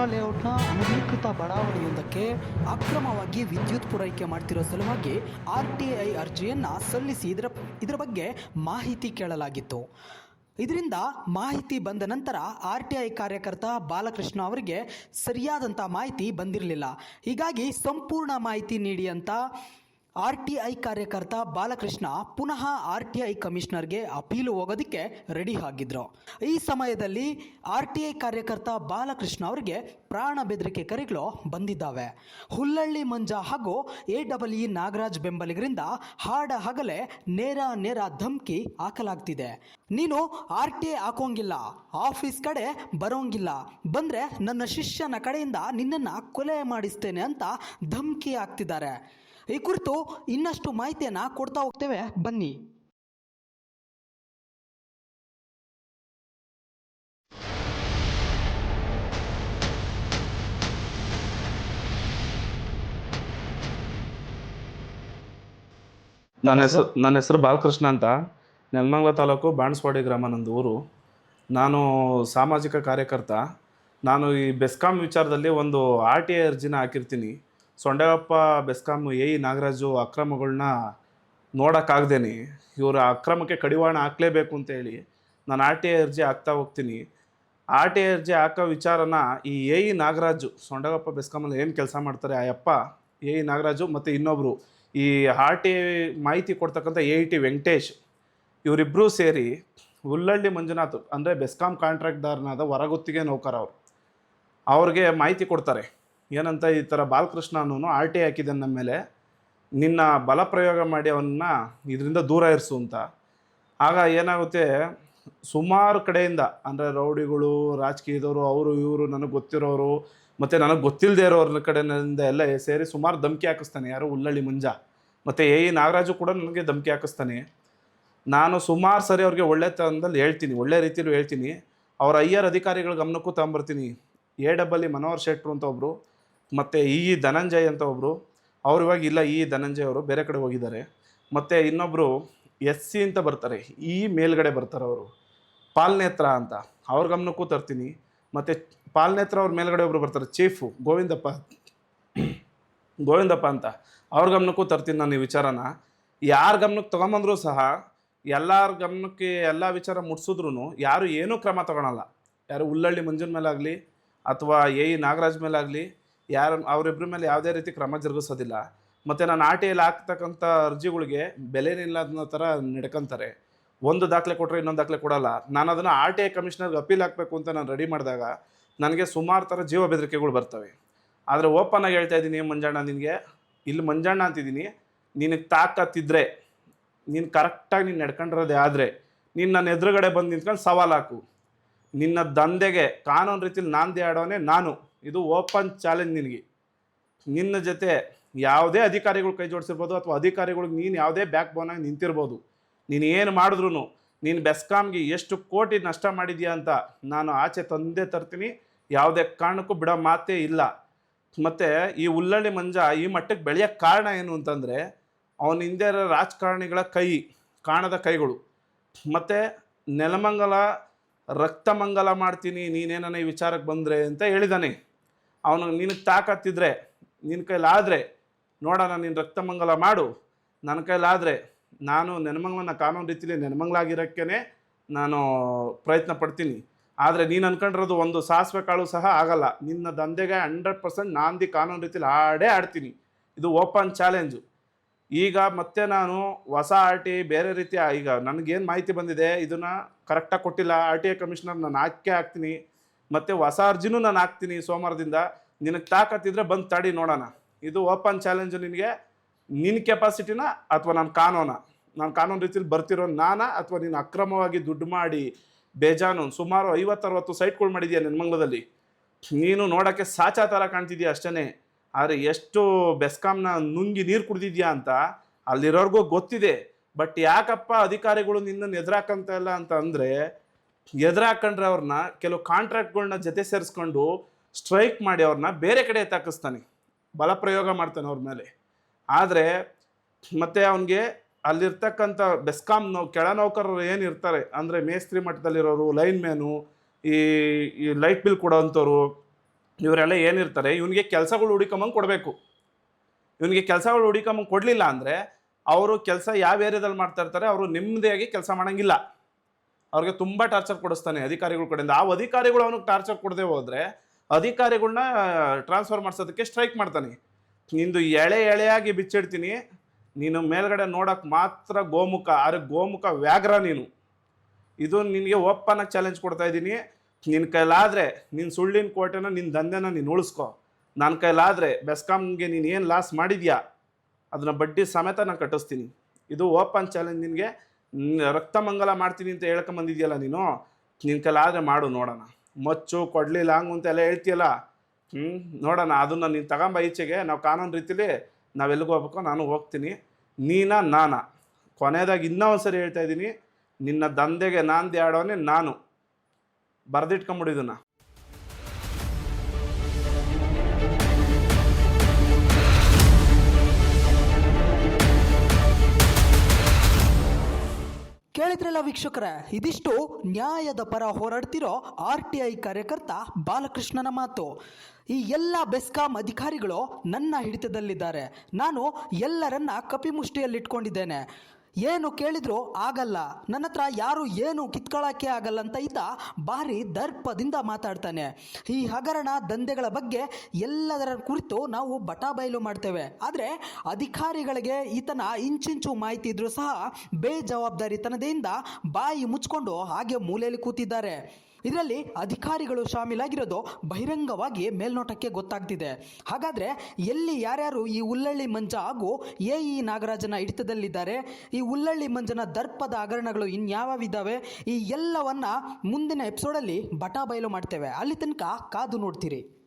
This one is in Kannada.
ಮಥುರಾ ಲೇಔಟ್ನ ಅನಧಿಕೃತ ಬಡಾವಣೆಯೊಂದಕ್ಕೆ ಅಕ್ರಮವಾಗಿ ವಿದ್ಯುತ್ ಪೂರೈಕೆ ಮಾಡ್ತಿರೋ ಸಲುವಾಗಿ ಆರ್ ಟಿ ಐ ಅರ್ಜಿಯನ್ನು ಸಲ್ಲಿಸಿ ಇದರ ಇದರ ಬಗ್ಗೆ ಮಾಹಿತಿ ಕೇಳಲಾಗಿತ್ತು. ಇದರಿಂದ ಮಾಹಿತಿ ಬಂದ ನಂತರ ಆರ್ ಟಿ ಐ ಕಾರ್ಯಕರ್ತ ಬಾಲಕೃಷ್ಣ ಅವರಿಗೆ ಸರಿಯಾದಂಥ ಮಾಹಿತಿ ಬಂದಿರಲಿಲ್ಲ. ಹೀಗಾಗಿ ಸಂಪೂರ್ಣ ಮಾಹಿತಿ ನೀಡಿ ಅಂತ ಆರ್ ಟಿ ಐ ಕಾರ್ಯಕರ್ತ ಬಾಲಕೃಷ್ಣ ಪುನಃ ಆರ್ಟಿಐ ಕಮಿಷನರ್ಗೆ ಅಪೀಲು ಹೋಗೋದಕ್ಕೆ ರೆಡಿ ಆಗಿದ್ರು. ಈ ಸಮಯದಲ್ಲಿ ಆರ್ ಟಿ ಐ ಕಾರ್ಯಕರ್ತ ಬಾಲಕೃಷ್ಣ ಅವರಿಗೆ ಪ್ರಾಣ ಬೆದರಿಕೆ ಕರೆಗಳು ಬಂದಿದ್ದಾವೆ. ಹುಲ್ಲಳ್ಳಿ ಮಂಜ ಹಾಗೂ ಎ ಡಬಲ್ ಇ ನಾಗರಾಜ್ ಬೆಂಬಲಿಗರಿಂದ ಹಾಡ ಹಗಲೇ ನೇರ ನೇರ ಧಮ್ಕಿ ಹಾಕಲಾಗ್ತಿದೆ. ನೀನು ಆರ್ ಟಿ ಐ ಹಾಕೋಂಗಿಲ್ಲ, ಆಫೀಸ್ ಕಡೆ ಬರೋಂಗಿಲ್ಲ, ಬಂದ್ರೆ ನನ್ನ ಶಿಷ್ಯನ ಕಡೆಯಿಂದ ನಿನ್ನನ್ನು ಕೊಲೆ ಮಾಡಿಸ್ತೇನೆ ಅಂತ ಧಮ್ಕಿ ಹಾಕ್ತಿದ್ದಾರೆ. ಈ ಕುರಿತು ಇನ್ನಷ್ಟು ಮಾಹಿತಿಯನ್ನು ಕೊಡ್ತಾ ಹೋಗ್ತೇವೆ. ಬನ್ನಿ. ನನ್ನ ಹೆಸರು ನನ್ನ ಹೆಸರು ಬಾಲಕೃಷ್ಣ ಅಂತ. ನೆಲಮಂಗ್ಲ ತಾಲೂಕು ಬಾಣಸ್ವಾಡಿ ಗ್ರಾಮ ನಂದು ಊರು. ನಾನು ಸಾಮಾಜಿಕ ಕಾರ್ಯಕರ್ತ. ನಾನು ಈ ಬೆಸ್ಕಾಂ ವಿಚಾರದಲ್ಲಿ ಒಂದು ಆರ್ ಟಿ ಐ ಅರ್ಜಿನ ಹಾಕಿರ್ತೀನಿ. ಸೊಂಡೆಯಪ್ಪ ಬೆಸ್ಕಾಂ, ಎ ಇ ನಾಗರಾಜು ಅಕ್ರಮಗಳನ್ನ ನೋಡೋಕ್ಕಾಗ್ದೇನೆ. ಇವರ ಅಕ್ರಮಕ್ಕೆ ಕಡಿವಾಣ ಹಾಕಲೇಬೇಕು ಅಂತ ಹೇಳಿ ನಾನು ಆರ್ ಟಿ ಐ ಅರ್ಜಿ ಹಾಕ್ತಾ ಹೋಗ್ತೀನಿ. ಆರ್ ಟಿ ಐ ಅರ್ಜಿ ಹಾಕೋ ವಿಚಾರನ ಈ ಎ ಇ ನಾಗರಾಜು, ಸೊಂಡಗಪ್ಪ ಬೆಸ್ಕಾಮಲ್ಲಿ ಏನು ಕೆಲಸ ಮಾಡ್ತಾರೆ ಆ ಅಪ್ಪ ಎ ಇ ನಾಗರಾಜು ಮತ್ತು ಇನ್ನೊಬ್ಬರು ಈ ಆರ್ ಟಿ ಐ ಮಾಹಿತಿ ಕೊಡ್ತಕ್ಕಂಥ ಎ ಇ ಟಿ ವೆಂಕಟೇಶ್ ಇವರಿಬ್ಬರೂ ಸೇರಿ ಹುಲ್ಲಳ್ಳಿ ಮಂಜುನಾಥ್, ಅಂದರೆ ಬೆಸ್ಕಾಂ ಕಾಂಟ್ರಾಕ್ಟ್ದಾರನಾದ ಹೊರಗುತ್ತಿಗೆ ನೌಕರ ಅವರು ಅವ್ರಿಗೆ ಮಾಹಿತಿ ಕೊಡ್ತಾರೆ. ಏನಂತ ಈ ಥರ ಬಾಲಕೃಷ್ಣ ಅನ್ನೋನು ಆರ್ ಟಿ ಹಾಕಿದ್ದಾನೆ ನಮ್ಮ ಮೇಲೆ. ನಿನ್ನ ಬಲ ಪ್ರಯೋಗ ಮಾಡಿ ಅವನ್ನ ಇದರಿಂದ ದೂರ ಇರಿಸು ಅಂತ. ಆಗ ಏನಾಗುತ್ತೆ? ಸುಮಾರು ಕಡೆಯಿಂದ, ಅಂದರೆ ರೌಡಿಗಳು, ರಾಜಕೀಯದವರು, ಅವರು, ಇವರು, ನನಗೆ ಗೊತ್ತಿರೋರು, ಮತ್ತು ನನಗೆ ಗೊತ್ತಿಲ್ಲದೆ ಇರೋರ ಕಡೆಯಿಂದ ಎಲ್ಲ ಸೇರಿ ಸುಮಾರು ಧಮಕಿ ಹಾಕಿಸ್ತಾನೆ. ಯಾರು? ಉಳ್ಳಳ್ಳಿ ಮುಂಜ. ಮತ್ತು ಎ ಇ ನಾಗರಾಜು ಕೂಡ ನನಗೆ ಧಮಕಿ ಹಾಕಿಸ್ತಾನೆ. ನಾನು ಸುಮಾರು ಸರಿ ಅವ್ರಿಗೆ ಒಳ್ಳೆ ತಂದಲ್ಲಿ ಹೇಳ್ತೀನಿ, ಒಳ್ಳೆ ರೀತಿಯಲ್ಲೂ ಹೇಳ್ತೀನಿ. ಅವರ ಅಯ್ಯರ್ ಅಧಿಕಾರಿಗಳ ಗಮನಕ್ಕೂ ತಗೊಂಬರ್ತೀನಿ. ಎ ಡಬ್ಬಲ್ಲಿ ಮನೋಹರ್ ಶೆಟ್ರು ಅಂತ ಒಬ್ಬರು ಮತ್ತು ಇ ಇ ಧನಂಜಯ್ ಅಂತ ಒಬ್ಬರು ಅವ್ರು ಇವಾಗ ಇಲ್ಲ ಇ ಧನಂಜಯ್ ಅವರು ಬೇರೆ ಕಡೆ ಹೋಗಿದ್ದಾರೆ. ಮತ್ತು ಇನ್ನೊಬ್ಬರು ಎಸ್ ಸಿ ಅಂತ ಬರ್ತಾರೆ, ಈ ಮೇಲ್ಗಡೆ ಬರ್ತಾರೆ ಅವರು. ಪಾಲ್ನೇತ್ರ ಅಂತ, ಅವ್ರ ಗಮನಕ್ಕೂ ತರ್ತೀನಿ. ಮತ್ತು ಪಾಲ್ನೇತ್ರ ಅವ್ರ ಮೇಲ್ಗಡೆ ಒಬ್ಬರು ಬರ್ತಾರೆ, ಚೀಫು ಗೋವಿಂದಪ್ಪ. ಗೋವಿಂದಪ್ಪ ಅಂತ, ಅವ್ರ ಗಮನಕ್ಕೂ ತರ್ತೀನಿ ನಾನು ಈ ವಿಚಾರನ. ಯಾರ ಗಮನಕ್ಕೆ ತೊಗೊಂಬಂದ್ರೂ ಸಹ, ಎಲ್ಲರ ಗಮನಕ್ಕೆ ಎಲ್ಲ ವಿಚಾರ ಮುಟ್ಸಿದ್ರು ಯಾರು ಏನೂ ಕ್ರಮ ತಗೊಳಲ್ಲ. ಯಾರು ಉಳ್ಳಳ್ಳಿ ಮಂಜುನ ಮೇಲಾಗಲಿ, ಅಥವಾ ಎ ಇ ನಾಗರಾಜ್ ಮೇಲಾಗಲಿ ಯಾರು ಅವರಿಬ್ಬರ ಮೇಲೆ ಯಾವುದೇ ರೀತಿ ಕ್ರಮ ಜರುಗಿಸೋದಿಲ್ಲ. ಮತ್ತು ನಾನು ಆರ್ ಟಿ ಐಲಿ ಹಾಕ್ತಕ್ಕಂಥ ಅರ್ಜಿಗಳಿಗೆ ಬೆಲೆನಿಲ್ಲ ಅನ್ನೋ ಥರ ನಡ್ಕೊಂತಾರೆ. ಒಂದು ದಾಖಲೆ ಕೊಟ್ಟರೆ ಇನ್ನೊಂದು ದಾಖಲೆ ಕೊಡಲ್ಲ. ನಾನು ಅದನ್ನು ಆರ್ ಟಿ ಐ ಕಮಿಷನರ್ಗೆ ಅಪೀಲ್ ಹಾಕಬೇಕು ಅಂತ ನಾನು ರೆಡಿ ಮಾಡಿದಾಗ ನನಗೆ ಸುಮಾರು ಥರ ಜೀವ ಬೆದರಿಕೆಗಳು ಬರ್ತವೆ. ಆದರೆ ಓಪನ್ ಆಗಿ ಹೇಳ್ತಾ ಇದ್ದೀನಿ, ಮಂಜಣ್ಣ ನಿನಗೆ, ಇಲ್ಲಿ ಮಂಜಣ್ಣ ಅಂತಿದ್ದೀನಿ. ನಿನಗೆ ತಾಕತ್ತಿದ್ರೆ, ನೀನು ಕರೆಕ್ಟಾಗಿ ನೀನು ನಡ್ಕೊಂಡಿರೋದೇ ಆದರೆ, ನೀನು ನನ್ನ ಎದುರುಗಡೆ ಬಂದು ನಿಂತ್ಕೊಂಡು ಸವಾಲು ಹಾಕು. ನಿನ್ನ ದಂಧೆಗೆ ಕಾನೂನು ರೀತಿಲಿ ನಾಂದಿ ಆಡೋನೆ ನಾನು. ಇದು ಓಪನ್ ಚಾಲೆಂಜ್ ನಿನಗೆ. ನಿನ್ನ ಜೊತೆ ಯಾವುದೇ ಅಧಿಕಾರಿಗಳು ಕೈ ಜೋಡಿಸಿರ್ಬೋದು ಅಥವಾ ಅಧಿಕಾರಿಗಳಿಗೆ ನೀನು ಯಾವುದೇ ಬ್ಯಾಕ್ ಬೋನಾಗಿ ನಿಂತಿರ್ಬೋದು. ನೀನು ಏನು ಮಾಡಿದ್ರು ನೀನು ಬೆಸ್ಕಾಮ್ಗೆ ಎಷ್ಟು ಕೋಟಿ ನಷ್ಟ ಮಾಡಿದೀಯಾ ಅಂತ ನಾನು ಆಚೆ ತಂದೆ ತರ್ತೀನಿ. ಯಾವುದೇ ಕಾರಣಕ್ಕೂ ಬಿಡೋ ಮಾತೇ ಇಲ್ಲ. ಮತ್ತು ಈ ಉಲ್ಲಳ್ಳಿ ಮಂಜ ಈ ಮಟ್ಟಕ್ಕೆ ಬೆಳೆಯೋಕ್ಕೆ ಕಾರಣ ಏನು ಅಂತಂದರೆ, ಅವನ ಹಿಂದೆ ರಾಜಕಾರಣಿಗಳ ಕೈ, ಕಾಣದ ಕೈಗಳು. ಮತ್ತು ನೆಲಮಂಗಲ ರಕ್ತಮಂಗಲ ಮಾಡ್ತೀನಿ ನೀನೇನ ಈ ವಿಚಾರಕ್ಕೆ ಬಂದರೆ ಅಂತ ಹೇಳಿದಾನೆ. ಅವನು ನಿನಗೆ ತಾಕತ್ತಿದ್ರೆ ನಿನ್ನ ಕೈಲಾದರೆ ನೋಡೋಣ ನೀನು ರಕ್ತಮಂಗಲ ಮಾಡು. ನನ್ನ ಕೈಲಾದರೆ, ನಾನು ನೆನಮಂಗಲನ ಕಾನೂನು ರೀತಿಯಲ್ಲಿ ನೆನಮಂಗಲಾಗಿರೋಕ್ಕೇ ನಾನು ಪ್ರಯತ್ನ ಪಡ್ತೀನಿ. ಆದರೆ ನೀನು ಅನ್ಕೊಂಡಿರೋದು ಒಂದು ಸಾಸಿವೆ ಕಾಳು ಸಹ ಆಗಲ್ಲ. ನಿನ್ನ ದಂಧೆಗೆ ಹಂಡ್ರೆಡ್ ಪರ್ಸೆಂಟ್ ನಾಂದಿ ಕಾನೂನು ರೀತಿಯಲ್ಲಿ ಆಡೇ ಆಡ್ತೀನಿ ಇದು ಓಪನ್ ಚಾಲೆಂಜು. ಈಗ ಮತ್ತೆ ನಾನು ಹೊಸ ಆರ್ ಟಿ ಬೇರೆ ರೀತಿ ಈಗ ನನಗೇನು ಮಾಹಿತಿ ಬಂದಿದೆ, ಇದನ್ನು ಕರೆಕ್ಟಾಗಿ ಕೊಟ್ಟಿಲ್ಲ, ಆರ್ ಟಿ ಐ ಕಮಿಷನರ್ ನಾನು ಹಾಕೇ ಹಾಕ್ತೀನಿ, ಮತ್ತು ಹೊಸ ಅರ್ಜಿನೂ ನಾನು ಹಾಕ್ತೀನಿ ಸೋಮವಾರದಿಂದ, ನಿನಗೆ ತಾಕತ್ತಿದ್ರೆ ಬಂದು ತಡಿ ನೋಡೋಣ. ಇದು ಓಪನ್ ಚಾಲೆಂಜು ನಿನಗೆ ನಿನ್ನ ಕೆಪಾಸಿಟಿನ ಅಥವಾ ನಾನು ಕಾನೂನ. ನಾನು ಕಾನೂನು ರೀತಿಯಲ್ಲಿ ಬರ್ತಿರೋ ನಾನಾ ಅಥವಾ ನೀನು ಅಕ್ರಮವಾಗಿ ದುಡ್ಡು ಮಾಡಿ ಬೇಜಾನು, ಸುಮಾರು ಐವತ್ತರವತ್ತು ಸೈಟ್ಗಳು ಮಾಡಿದ್ಯಾ ನೆನ್ಮಂಗ್ಲದಲ್ಲಿ ನೀನು ನೋಡೋಕ್ಕೆ ಸಾಚಾ ಥರ ಕಾಣ್ತಿದ್ಯಾ ಅಷ್ಟೇ ಆದರೆ ಎಷ್ಟು ಬೆಸ್ಕಾಮ್ನ ನುಂಗಿ ನೀರು ಕುಡಿದಿದ್ಯಾ ಅಂತ ಅಲ್ಲಿರೋರ್ಗೂ ಗೊತ್ತಿದೆ. ಬಟ್ ಯಾಕಪ್ಪ ಅಧಿಕಾರಿಗಳು ನಿನ್ನನ್ನು ಎದುರಾಕಂತ ಇಲ್ಲ ಅಂತ ಅಂದರೆ ಎದುರಾಕಂಡ್ರೆ ಅವ್ರನ್ನ ಕೆಲವು ಕಾಂಟ್ರಾಕ್ಟ್ಗಳನ್ನ ಜೊತೆ ಸೇರಿಸ್ಕೊಂಡು ಸ್ಟ್ರೈಕ್ ಮಾಡಿ ಅವ್ರನ್ನ ಬೇರೆ ಕಡೆ ಎತ್ತಾಕಿಸ್ತಾನೆ ಬಲಪ್ರಯೋಗ ಮಾಡ್ತಾನೆ ಅವ್ರ ಮೇಲೆ. ಆದರೆ ಮತ್ತೆ ಅವನಿಗೆ ಅಲ್ಲಿರ್ತಕ್ಕಂಥ ಬೆಸ್ಕಾಮ್ ನೌ, ಕೆಳ ನೌಕರರು ಏನಿರ್ತಾರೆ ಅಂದರೆ ಮೇಸ್ತ್ರಿ ಮಟ್ಟದಲ್ಲಿರೋರು, ಲೈನ್ ಮ್ಯಾನು, ಈ ಈ ಲೈಟ್ ಬಿಲ್ ಕೊಡೋವಂಥವ್ರು ಇವರೆಲ್ಲ ಏನಿರ್ತಾರೆ ಇವನಿಗೆ ಕೆಲಸಗಳು ಹುಡುಕೊಂಬಂಗೆ ಕೊಡಬೇಕು. ಇವನಿಗೆ ಕೆಲಸಗಳು ಹುಡುಕೊಂಬಂಗೆ ಕೊಡಲಿಲ್ಲ ಅಂದರೆ ಅವರು ಕೆಲಸ ಯಾವ ಏರಿಯಾದಲ್ಲಿ ಮಾಡ್ತಾ ಇರ್ತಾರೆ, ಅವರು ನೆಮ್ಮದಿಯಾಗಿ ಕೆಲಸ ಮಾಡೋಂಗಿಲ್ಲ. ಅವ್ರಿಗೆ ತುಂಬ ಟಾರ್ಚರ್ ಕೊಡಿಸ್ತಾನೆ ಅಧಿಕಾರಿಗಳ ಕಡೆಯಿಂದ. ಆ ಅಧಿಕಾರಿಗಳು ಅವನಿಗೆ ಟಾರ್ಚರ್ ಕೊಡದೆ ಹೋದರೆ ಅಧಿಕಾರಿಗಳನ್ನ ಟ್ರಾನ್ಸ್ಫರ್ ಮಾಡಿಸೋದಕ್ಕೆ ಸ್ಟ್ರೈಕ್ ಮಾಡ್ತಾನೆ. ನಿಂದು ಎಳೆ ಎಳೆಯಾಗಿ ಬಿಚ್ಚಿಡ್ತೀನಿ. ನೀನು ಮೇಲ್ಗಡೆ ನೋಡೋಕೆ ಮಾತ್ರ ಗೋಮುಖ, ಆದ್ರೆ ಗೋಮುಖ ವ್ಯಾಘ್ರ ನೀನು. ಇದು ನಿನಗೆ ಒಪ್ಪನ ಚಾಲೆಂಜ್ ಕೊಡ್ತಾ ಇದ್ದೀನಿ. ನಿನ್ನ ಕೈಲಾದರೆ ನಿನ್ನ ಸುಳ್ಳಿನ ಕೋಟೆನ ನಿನ್ನ ದಂಧೆನ ನೀನು ಉಳಿಸ್ಕೊ. ನನ್ನ ಕೈಲಾದರೆ ಬೆಸ್ಕಾಮ್ಗೆ ನೀನು ಏನು ಲಾಸ್ ಮಾಡಿದ್ಯಾ? ಅದನ್ನ ಬಡ್ಡಿ ಸಮೇತ ನಾನು ಕಟ್ಟಿಸ್ತೀನಿ. ಇದು ಓಪನ್ ಚಾಲೆಂಜ್ ನಿನಗೆ ರಕ್ತಮಂಗಲ ಮಾಡ್ತೀನಿ ಅಂತ ಹೇಳ್ಕೊಂಬಂದಿದ್ಯಲ್ಲ ನೀನು? ನಿನ್ನ ಕೈಲಾದರೆ ಮಾಡು, ನೋಡೋಣ. ಮಚ್ಚು ಕೊಡಲಿಲ್ಲ ಹಂಗು ಅಂತೆಲ್ಲ ಹೇಳ್ತೀಯಲ್ಲ? ಹ್ಞೂ ನೋಡೋಣ, ಅದನ್ನು ನೀನು ತಗೊಂಬ ಈಚೆಗೆ. ನಾವು ಕಾನೂನು ರೀತಿಲಿ ನಾವು ಎಲ್ಲಿಗೆ ಹೋಗ್ಬೇಕೋ ನಾನು ಹೋಗ್ತೀನಿ. ನೀನಾ, ನಾನಾ. ಕೊನೆಯದಾಗಿ ಇನ್ನೂ ಒಂದು ಸರಿ ಹೇಳ್ತಾ ಇದ್ದೀನಿ, ನಿನ್ನ ದಂಧೆಗೆ ನಾಂದಿ ಆಡೋನೇ ನಾನು. ಬರೆದಿಟ್ಕೊಂಬಿಡಿದನ್ನ ಕೇಳಿದ್ರಲ್ಲ ವೀಕ್ಷಕರೇ, ಇದಿಷ್ಟು ನ್ಯಾಯದ ಪರ ಹೋರಾಡ್ತಿರೋ ಆರ್ ಟಿ ಐ ಕಾರ್ಯಕರ್ತ ಬಾಲಕೃಷ್ಣನ ಮಾತು. ಈ ಎಲ್ಲ ಬೆಸ್ಕಾಂ ಅಧಿಕಾರಿಗಳು ನನ್ನ ಹಿಡಿತದಲ್ಲಿದ್ದಾರೆ. ನಾನು ಎಲ್ಲರನ್ನ ಕಪಿಮುಷ್ಟಿಯಲ್ಲಿಟ್ಕೊಂಡಿದ್ದೇನೆ. ಏನು ಕೇಳಿದ್ರು ಆಗಲ್ಲ. ನನ್ನ ಹತ್ರ ಯಾರು ಏನು ಕಿತ್ಕೊಳ್ಳೋಕ್ಕೆ ಆಗಲ್ಲ ಅಂತ ಈತ ಭಾರಿ ದರ್ಪದಿಂದ ಮಾತಾಡ್ತಾನೆ. ಈ ಹಗರಣ ದಂಧೆಗಳ ಬಗ್ಗೆ ಎಲ್ಲದರ ಕುರಿತು ನಾವು ಬಟಾಬೈಲು ಮಾಡ್ತೇವೆ. ಆದರೆ ಅಧಿಕಾರಿಗಳಿಗೆ ಈತನ ಇಂಚಿಂಚು ಮಾಹಿತಿ ಇದ್ರೂ ಸಹ ಬೇಜವಾಬ್ದಾರಿತನದಿಂದ ಬಾಯಿ ಮುಚ್ಕೊಂಡು ಹಾಗೆ ಮೂಲೆಯಲ್ಲಿ ಕೂತಿದ್ದಾರೆ. ಇದರಲ್ಲಿ ಅಧಿಕಾರಿಗಳು ಶಾಮೀಲಾಗಿರೋದು ಬಹಿರಂಗವಾಗಿ ಮೇಲ್ನೋಟಕ್ಕೆ ಗೊತ್ತಾಗ್ತಿದೆ. ಹಾಗಾದರೆ ಎಲ್ಲಿ ಯಾರ್ಯಾರು ಈ ಉಲ್ಲಳ್ಳಿ ಮಂಜ ಹಾಗೂ ಎ ಇ ನಾಗರಾಜನ ಹಿಡಿತದಲ್ಲಿದ್ದಾರೆ, ಈ ಉಲ್ಲಳ್ಳಿ ಮಂಜನ ದರ್ಪದ ಹಗರಣಗಳು ಇನ್ಯಾವಿದ್ದಾವೆ ಈ ಎಲ್ಲವನ್ನ ಮುಂದಿನ ಎಪಿಸೋಡಲ್ಲಿ ಬಟಾ ಬಯಲು ಮಾಡ್ತೇವೆ. ಅಲ್ಲಿ ತನಕ ಕಾದು ನೋಡ್ತೀರಿ.